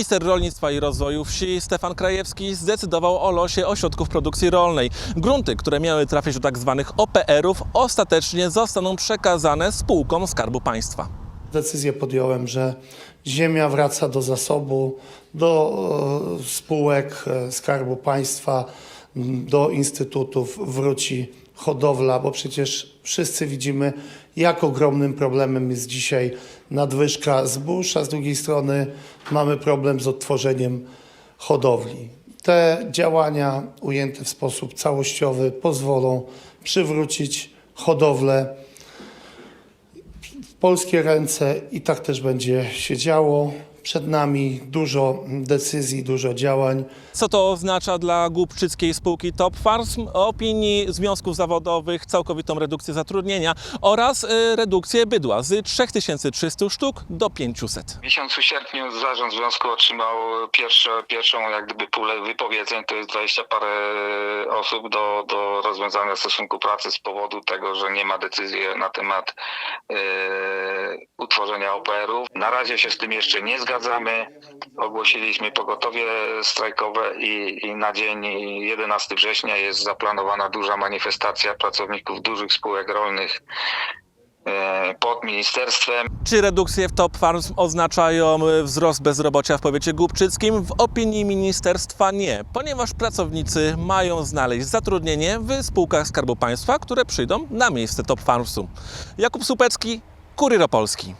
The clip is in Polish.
Minister Rolnictwa i Rozwoju Wsi Stefan Krajewski zdecydował o losie ośrodków produkcji rolnej. Grunty, które miały trafić do tzw. OPR-ów, ostatecznie zostaną przekazane spółkom Skarbu Państwa. Decyzję podjąłem, że ziemia wraca do zasobu, do e, spółek e, Skarbu Państwa, do instytutów wróci hodowla, bo przecież wszyscy widzimy, jak ogromnym problemem jest dzisiaj nadwyżka zbóż, a z drugiej strony mamy problem z odtworzeniem hodowli. Te działania ujęte w sposób całościowy pozwolą przywrócić hodowlę w polskie ręce i tak też będzie się działo. Przed nami dużo decyzji, dużo działań. Co to oznacza dla głubczyckiej spółki Top Farms? Opinii związków zawodowych, całkowitą redukcję zatrudnienia oraz y, redukcję bydła z 3300 sztuk do 500. W miesiącu sierpniu zarząd związku otrzymał pierwsze, pierwszą jak gdyby pulę wypowiedzeń, to jest 20 parę osób do, do rozwiązania stosunku pracy z powodu tego, że nie ma decyzji na temat e, utworzenia OPR-ów. Na razie się z tym jeszcze nie zgadzamy. Ogłosiliśmy pogotowie strajkowe i, i na dzień 11 września jest zaplanowana duża manifestacja pracowników dużych spółek rolnych e, pod ministerstwem. Czy redukcje w Top Farms oznaczają wzrost bezrobocia w powiecie głubczyckim? W opinii ministerstwa nie, ponieważ pracownicy mają znaleźć zatrudnienie w spółkach Skarbu Państwa, które przyjdą na miejsce Top Farmsu. Jakub Supecki, Kurier Opolski.